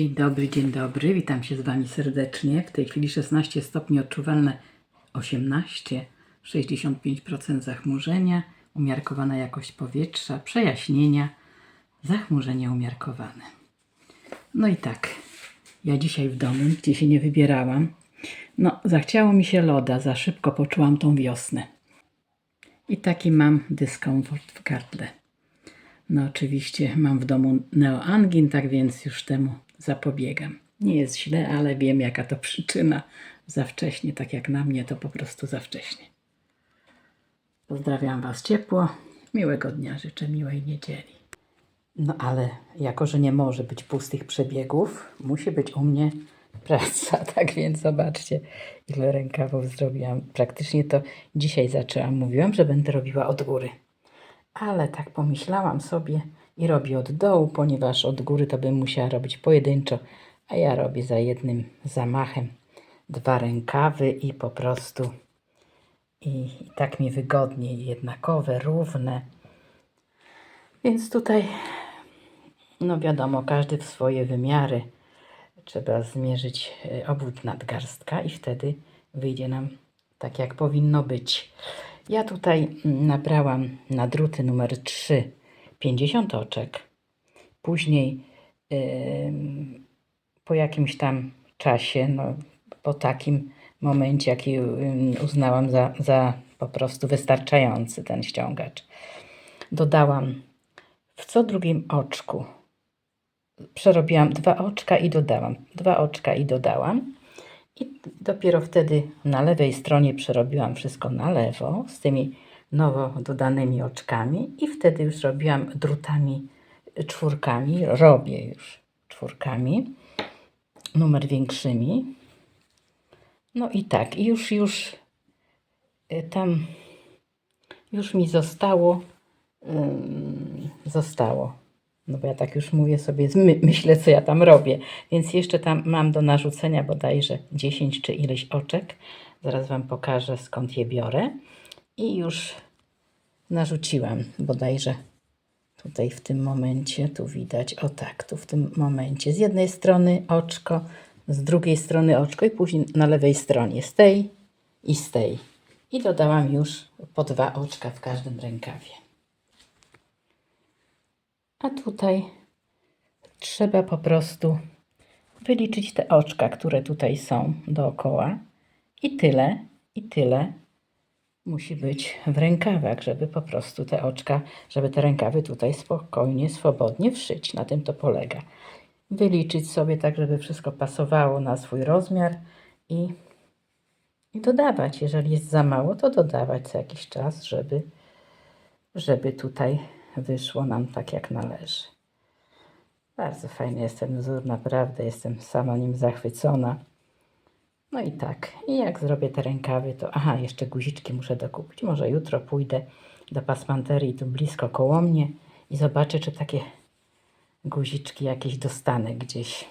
Dzień dobry, dzień dobry. Witam się z Wami serdecznie. W tej chwili 16 stopni odczuwalne 18, 65% zachmurzenia, umiarkowana jakość powietrza, przejaśnienia, zachmurzenie umiarkowane. No i tak, ja dzisiaj w domu, gdzie się nie wybierałam. No, zachciało mi się loda, za szybko poczułam tą wiosnę. I taki mam dyskomfort w gardle. No oczywiście mam w domu neoangin, tak więc już temu zapobiegam. Nie jest źle, ale wiem jaka to przyczyna. Za wcześnie, tak jak na mnie, to po prostu za wcześnie. Pozdrawiam Was ciepło. Miłego dnia życzę, miłej niedzieli. No ale jako, że nie może być pustych przebiegów, musi być u mnie praca. Tak więc zobaczcie, ile rękawów zrobiłam. Praktycznie to dzisiaj zaczęłam. Mówiłam, że będę robiła od góry. Ale tak pomyślałam sobie i robię od dołu, ponieważ od góry to bym musiała robić pojedynczo, a ja robię za jednym zamachem dwa rękawy i po prostu i, i tak mi wygodniej, jednakowe, równe. Więc tutaj, no wiadomo, każdy w swoje wymiary. Trzeba zmierzyć e, obwód nadgarstka i wtedy wyjdzie nam tak, jak powinno być. Ja tutaj mm, nabrałam na druty numer 3 50 oczek. Później po jakimś tam czasie, no, po takim momencie, jaki uznałam za, za po prostu wystarczający ten ściągacz, dodałam w co drugim oczku. Przerobiłam dwa oczka i dodałam. Dwa oczka i dodałam. I dopiero wtedy na lewej stronie przerobiłam wszystko na lewo z tymi nowo dodanymi oczkami i wtedy już robiłam drutami czwórkami, robię już czwórkami, numer większymi. No i tak, i już, już y, tam już mi zostało, zostało. No bo ja tak już mówię sobie, my, myślę, co ja tam robię. Więc jeszcze tam mam do narzucenia bodajże 10 czy ileś oczek. Zaraz Wam pokażę, skąd je biorę. I już narzuciłam bodajże tutaj w tym momencie, tu widać, o tak, tu w tym momencie. Z jednej strony oczko, z drugiej strony oczko i później na lewej stronie z tej i z tej. I dodałam już po dwa oczka w każdym rękawie. A tutaj trzeba po prostu wyliczyć te oczka, które tutaj są dookoła. I tyle, i tyle musi być w rękawach, żeby po prostu te oczka, żeby te rękawy tutaj spokojnie, swobodnie wszyć. Na tym to polega. Wyliczyć sobie tak, żeby wszystko pasowało na swój rozmiar i, i dodawać. Jeżeli jest za mało, to dodawać co jakiś czas, żeby, żeby tutaj wyszło nam tak, jak należy. Bardzo fajny jest ten wzór, naprawdę jestem sama nim zachwycona. No i tak, i jak zrobię te rękawy, to aha, jeszcze guziczki muszę dokupić. Może jutro pójdę do pasmanterii tu blisko koło mnie i zobaczę, czy takie guziczki jakieś dostanę gdzieś.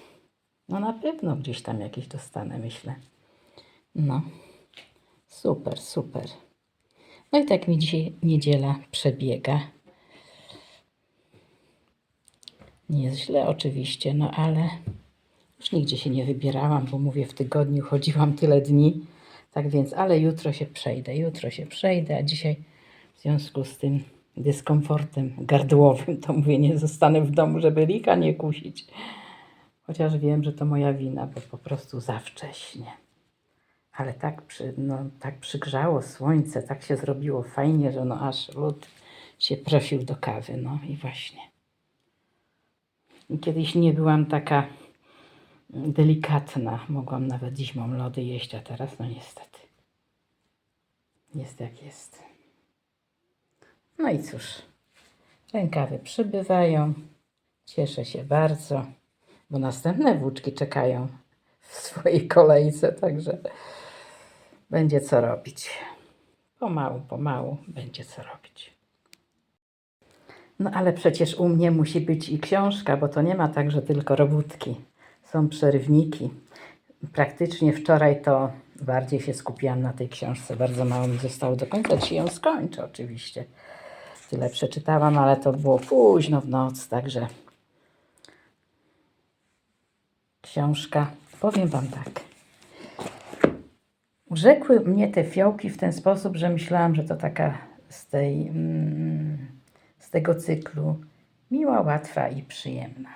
No na pewno gdzieś tam jakieś dostanę, myślę. No, super, super. No i tak mi dzisiaj niedziela przebiega. Nie jest źle oczywiście, no ale już nigdzie się nie wybierałam, bo mówię, w tygodniu chodziłam tyle dni. Tak więc, ale jutro się przejdę, jutro się przejdę, a dzisiaj w związku z tym dyskomfortem gardłowym, to mówię, nie zostanę w domu, żeby lika nie kusić. Chociaż wiem, że to moja wina, bo po prostu za wcześnie. Ale tak, przy, no, tak przygrzało słońce, tak się zrobiło fajnie, że no aż lód się prosił do kawy. No i właśnie. Kiedyś nie byłam taka delikatna. Mogłam nawet zimą lody jeść, a teraz no niestety. Jest jak jest. No i cóż, rękawy przybywają. Cieszę się bardzo, bo następne włóczki czekają w swojej kolejce, także będzie co robić. Pomału, pomału będzie co robić. No ale przecież u mnie musi być i książka, bo to nie ma tak, że tylko robótki. Są przerywniki. Praktycznie wczoraj to bardziej się skupiłam na tej książce. Bardzo mało mi zostało do końca. Dzisiaj ją skończę oczywiście. Tyle przeczytałam, ale to było późno w noc, także książka. Powiem Wam tak. Urzekły mnie te fiołki w ten sposób, że myślałam, że to taka z, tej, mm, z tego cyklu miła, łatwa i przyjemna.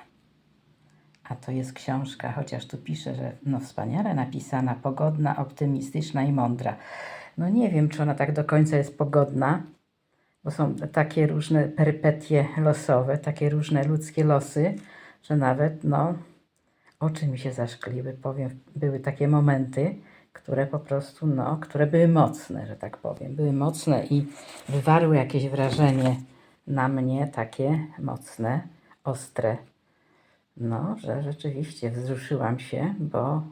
A to jest książka, chociaż tu pisze, że no wspaniale napisana, pogodna, optymistyczna i mądra. No nie wiem, czy ona tak do końca jest pogodna, bo są takie różne perypetie losowe, takie różne ludzkie losy, że nawet no oczy mi się zaszkliły, powiem, były takie momenty, które po prostu, no, które były mocne, że tak powiem, były mocne i wywarły jakieś wrażenie na mnie takie mocne, ostre. No, że rzeczywiście wzruszyłam się, bo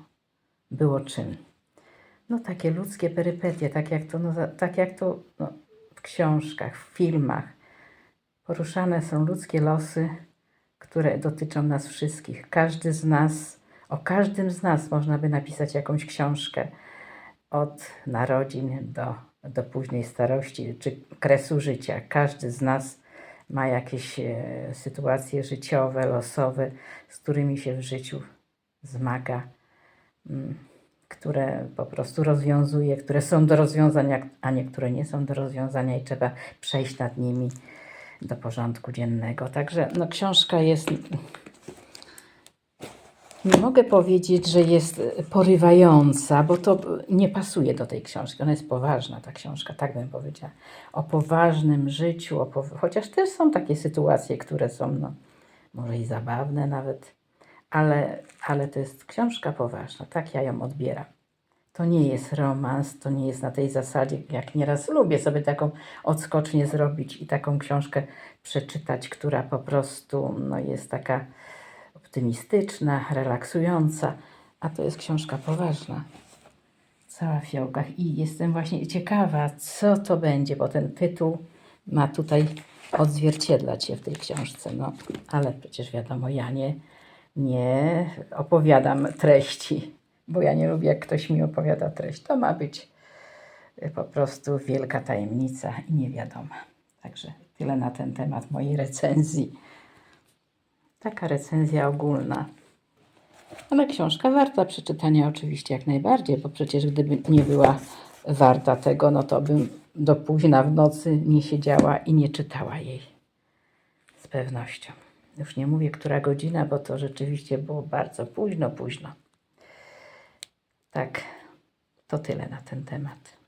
było czym. No takie ludzkie perypetie, tak jak to, no, tak jak to no, w książkach, w filmach. Poruszane są ludzkie losy, które dotyczą nas wszystkich. Każdy z nas, o każdym z nas można by napisać jakąś książkę. Od narodzin do, do późnej starości czy kresu życia. Każdy z nas ma jakieś e, sytuacje życiowe, losowe, z którymi się w życiu zmaga które po prostu rozwiązuje, które są do rozwiązania, a niektóre nie są do rozwiązania i trzeba przejść nad nimi do porządku dziennego. Także no, książka jest. Nie mogę powiedzieć, że jest porywająca, bo to nie pasuje do tej książki. Ona jest poważna, ta książka, tak bym powiedziała. O poważnym życiu, o pow... chociaż też są takie sytuacje, które są no, może i zabawne nawet, ale, ale to jest książka poważna, tak ja ją odbieram. To nie jest romans, to nie jest na tej zasadzie, jak nieraz lubię sobie taką odskocznię zrobić i taką książkę przeczytać, która po prostu no, jest taka optymistyczna, relaksująca, a to jest książka poważna. Cała w fiołkach i jestem właśnie ciekawa, co to będzie, bo ten tytuł ma tutaj odzwierciedlać się w tej książce. No, ale przecież wiadomo, ja nie, nie opowiadam treści, bo ja nie lubię, jak ktoś mi opowiada treść. To ma być po prostu wielka tajemnica i nie wiadomo. Także tyle na ten temat mojej recenzji. Taka recenzja ogólna. Ale książka warta przeczytania oczywiście jak najbardziej, bo przecież gdyby nie była warta tego, no to bym do późna w nocy nie siedziała i nie czytała jej. Z pewnością. Już nie mówię, która godzina, bo to rzeczywiście było bardzo późno, późno. Tak, to tyle na ten temat.